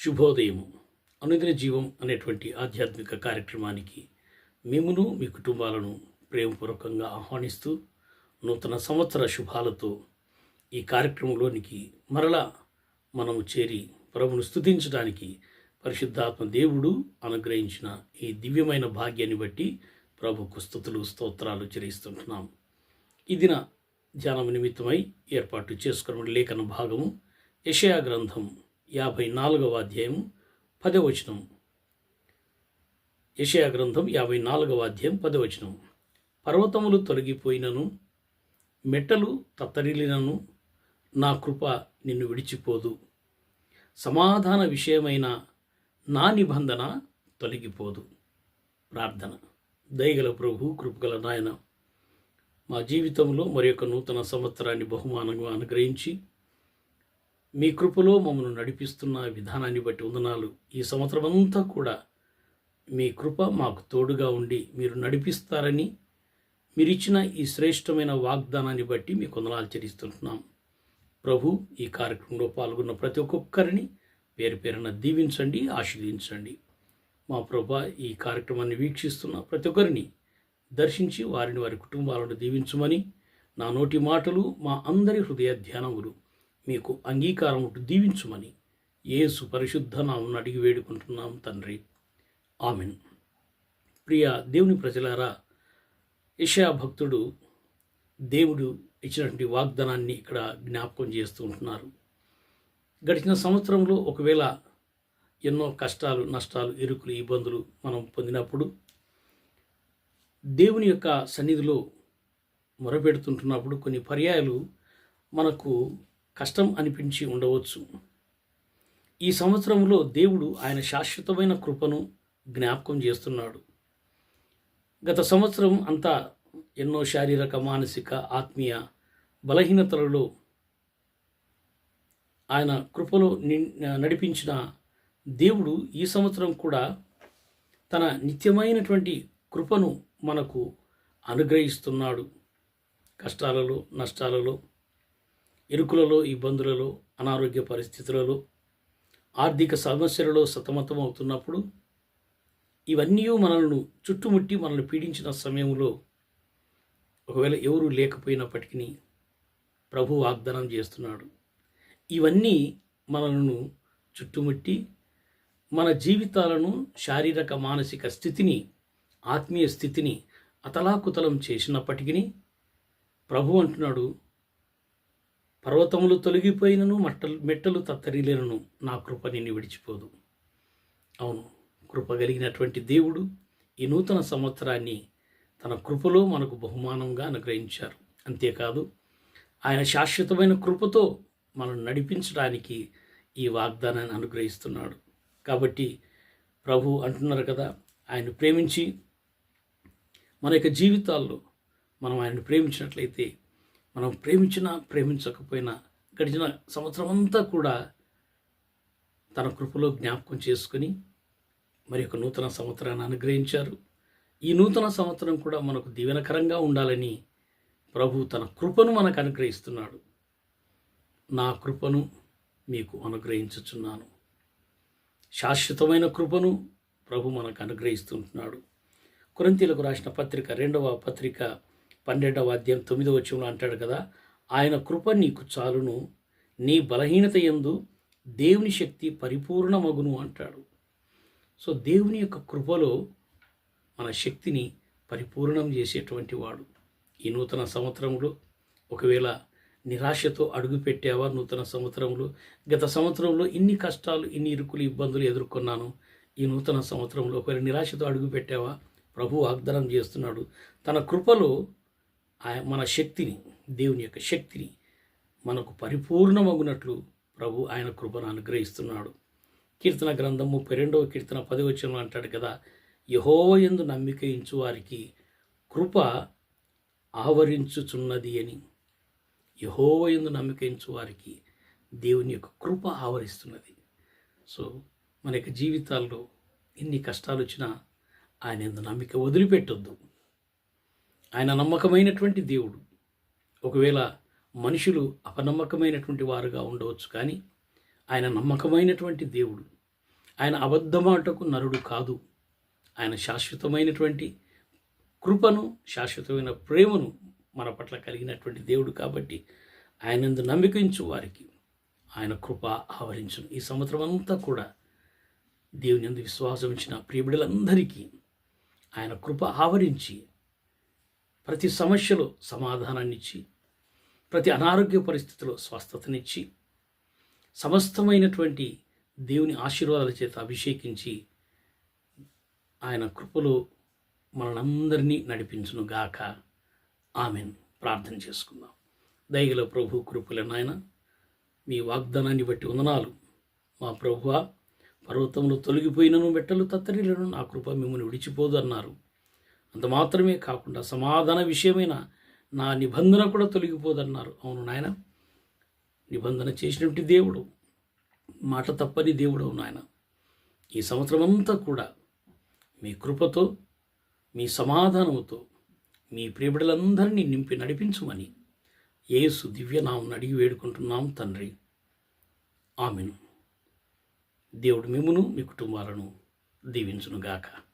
శుభోదయము. అనుదిన జీవం అనేటువంటి ఆధ్యాత్మిక కార్యక్రమానికి మేమును మీ కుటుంబాలను ప్రేమపూర్వకంగా ఆహ్వానిస్తూ నూతన సంవత్సర శుభాలతో ఈ కార్యక్రమంలోనికి మరలా మనము చేరి ప్రభును స్థుతించడానికి పరిశుద్ధాత్మ దేవుడు అనుగ్రహించిన ఈ దివ్యమైన భాగ్యాన్ని బట్టి ప్రభుకు స్థుతులు స్తోత్రాలు చెల్లిస్తుంటున్నాం ఇదిన ధ్యానం నిమిత్తమై ఏర్పాటు చేసుకున్న లేఖన భాగము యషయా గ్రంథం యాభై నాలుగవ అధ్యాయం పదవచనం యషయా గ్రంథం యాభై నాలుగవ అధ్యాయం పదవచనం పర్వతములు తొలగిపోయినను మెట్టలు తత్తరిలినను నా కృప నిన్ను విడిచిపోదు. సమాధాన విషయమైన నా నిబంధన తొలగిపోదు. ప్రార్థన. దయగల ప్రభు కృపగల నాయన మా జీవితంలో మరి యొక్క నూతన సంవత్సరాన్ని బహుమానంగా అనుగ్రహించి మీ కృపలో మమ్మల్ని నడిపిస్తున్న విధానాన్ని బట్టి వందనాలు. ఈ సంవత్సరం అంతా కూడా మీ కృప మాకు తోడుగా ఉండి మీరు నడిపిస్తారని మీరిచ్చిన ఈ శ్రేష్టమైన వాగ్దానాన్ని బట్టి మీ కొందనాలు చెల్లిస్తుంటున్నాం ప్రభు ఈ కార్యక్రమంలో పాల్గొన్న ప్రతి ఒక్కొక్కరిని పేరు పేరున దీవించండి ఆశీర్వదించండి. మా ప్రభ ఈ కార్యక్రమాన్ని వీక్షిస్తున్న ప్రతి ఒక్కరిని దర్శించి వారిని వారి కుటుంబాలను దీవించమని నా నోటి మాటలు మా అందరి హృదయ ధ్యానములు. మీకు అంగీకారం దీవించుమని యేసు పరిశుద్ధ నామను అడిగి వేడుకుంటున్నాం తండ్రి. ఆమెన్. ప్రియ దేవుని ప్రజలారా యషయా భక్తుడు దేవుడు ఇచ్చినటువంటి వాగ్దానాన్ని ఇక్కడ జ్ఞాపకం చేస్తూ ఉంటున్నారు. గడిచిన సంవత్సరంలో ఒకవేళ ఎన్నో కష్టాలు నష్టాలు ఇరుకులు ఇబ్బందులు మనం పొందినప్పుడు దేవుని యొక్క సన్నిధిలో మొరపెడుతుంటున్నప్పుడు కొన్ని పర్యాయాలు మనకు కష్టం అనిపించి ఉండవచ్చు. ఈ సంవత్సరంలో దేవుడు ఆయన శాశ్వతమైన కృపను జ్ఞాపకం చేస్తున్నాడు. గత సంవత్సరం అంతా ఎన్నో శారీరక మానసిక ఆత్మీయ బలహీనతలలో ఆయన కృపలో ని- నడిపించిన దేవుడు ఈ సంవత్సరం కూడా తన నిత్యమైనటువంటి కృపను మనకు అనుగ్రహిస్తున్నాడు. కష్టాలలో నష్టాలలో ఇరుకులలో ఇబ్బందులలో అనారోగ్య పరిస్థితులలో ఆర్థిక సమస్యలలో సతమతం అవుతున్నప్పుడు ఇవన్నీ మనల్ని చుట్టుముట్టి మనల్ని పీడించిన సమయంలో ఒకవేళ ఎవరు లేకపోయినప్పటికీ ప్రభు వాగ్దానం చేస్తున్నాడు. ఇవన్నీ మనలను చుట్టుముట్టి మన జీవితాలను శారీరక మానసిక స్థితిని ఆత్మీయ స్థితిని అతలాకుతలం చేసినప్పటికీ ప్రభు అంటున్నాడు పర్వతములు తొలగిపోయినను మట్టలు మెట్టలు తత్తరిలేనను నా కృప నిన్ను విడిచిపోదు. అవును కృప కలిగినటువంటి దేవుడు ఈ నూతన సంవత్సరాన్ని తన కృపలో మనకు బహుమానంగా అనుగ్రహించారు. అంతేకాదు ఆయన శాశ్వతమైన కృపతో మనం నడిపించడానికి ఈ వాగ్దానాన్ని అనుగ్రహిస్తున్నాడు. కాబట్టి ప్రభు అంటున్నారు కదా ఆయన ప్రేమించి మన యొక్క జీవితాల్లో మనం ఆయనను ప్రేమించినట్లయితే మనం ప్రేమించినా ప్రేమించకపోయినా గడిచిన సంవత్సరం అంతా కూడా తన కృపలో జ్ఞాపకం చేసుకుని మరి ఒక నూతన సంవత్సరాన్ని అనుగ్రహించారు. ఈ నూతన సంవత్సరం కూడా మనకు దీవెనకరంగా ఉండాలని ప్రభు తన కృపను మనకు అనుగ్రహిస్తున్నాడు. నా కృపను మీకు అనుగ్రహించుచున్నాను. శాశ్వతమైన కృపను ప్రభు మనకు అనుగ్రహిస్తుంటున్నాడు. కొరింతీలకు రాసిన పత్రిక రెండవ పత్రిక పన్నెండవ అధ్యాయం తొమ్మిదవ వచ్చంలో అంటాడు కదా ఆయన కృప నీకు చాలును నీ బలహీనత ఎందు దేవుని శక్తి పరిపూర్ణమగును అంటాడు. సో దేవుని యొక్క కృపలో మన శక్తిని పరిపూర్ణం చేసేటువంటి వాడు. ఈ నూతన సంవత్సరంలో ఒకవేళ నిరాశతో అడుగుపెట్టావా నూతన సంవత్సరంలో గత సంవత్సరంలో ఇన్ని కష్టాలు ఇన్ని ఇరుకులు ఇబ్బందులు ఎదుర్కొన్నాను ఈ నూతన సంవత్సరంలో ఒకవేళ నిరాశతో అడుగుపెట్టావా ప్రభు వాగ్దానం చేస్తున్నాడు. తన కృపలో మన శక్తిని దేవుని యొక్క శక్తిని మనకు పరిపూర్ణమగునట్లు ప్రభు ఆయన కృపను అనుగ్రహిస్తున్నాడు. కీర్తన గ్రంథం ముప్పై రెండవ కీర్తన పదివచనం అంటాడు కదా యహోవ ఎందు నమ్మిక ఇంచు వారికి కృప ఆవరించుచున్నది అని. యహోవ ఎందు నమ్మిక ఇంచు వారికి దేవుని యొక్క కృప ఆవరిస్తున్నది. సో మన యొక్క జీవితాల్లో ఎన్ని కష్టాలు వచ్చినా ఆయన ఎందు నమ్మిక వదిలిపెట్టొద్దు. ఆయన నమ్మకమైనటువంటి దేవుడు. ఒకవేళ మనుషులు అపనమ్మకమైనటువంటి వారుగా ఉండవచ్చు కానీ ఆయన నమ్మకమైనటువంటి దేవుడు. ఆయన అబద్ధమాటకు నరుడు కాదు. ఆయన శాశ్వతమైనటువంటి కృపను శాశ్వతమైన ప్రేమను మన పట్ల కలిగినటువంటి దేవుడు కాబట్టి ఆయనందు నమ్మికించు వారికి ఆయన కృప ఆవరించును. ఈ సంవత్సరం అంతా కూడా దేవుని అందు విశ్వాసం ఇచ్చిన ప్రియబిడలందరికీ ఆయన కృప ఆవరించి ప్రతి సమస్యలో సమాధానాన్నిచ్చి ప్రతి అనారోగ్య పరిస్థితిలో స్వస్థతనిచ్చి సమస్తమైనటువంటి దేవుని ఆశీర్వాదాల చేత అభిషేకించి ఆయన కృపలో మనందరినీ నడిపించును గాక. ఆమెన్. ప్రార్థన చేసుకుందాం. దయగల ప్రభు కృపల నాయన మీ వాగ్దానాన్ని బట్టి వందనాలు. మా ప్రభువ పర్వతంలో తొలగిపోయినను మెట్టలు తత్తరిలను నా కృప మిమ్మల్ని విడిచిపోదు అన్నారు. అంత మాత్రమే కాకుండా సమాధాన విషయమైన నా నిబంధన కూడా తొలగిపోదన్నారు. అవును నాయన నిబంధన చేసినటువంటి దేవుడు మాట తప్పని దేవుడు అవును ఆయన ఈ సంవత్సరం అంతా కూడా మీ కృపతో మీ సమాధానముతో మీ ప్రియబిడలందరినీ నింపి నడిపించుమని దివ్య దివ్యనామం అడిగి వేడుకుంటున్నాం తండ్రి. ఆమెను. దేవుడు మిమ్మును మీ కుటుంబాలను దీవించునుగాక.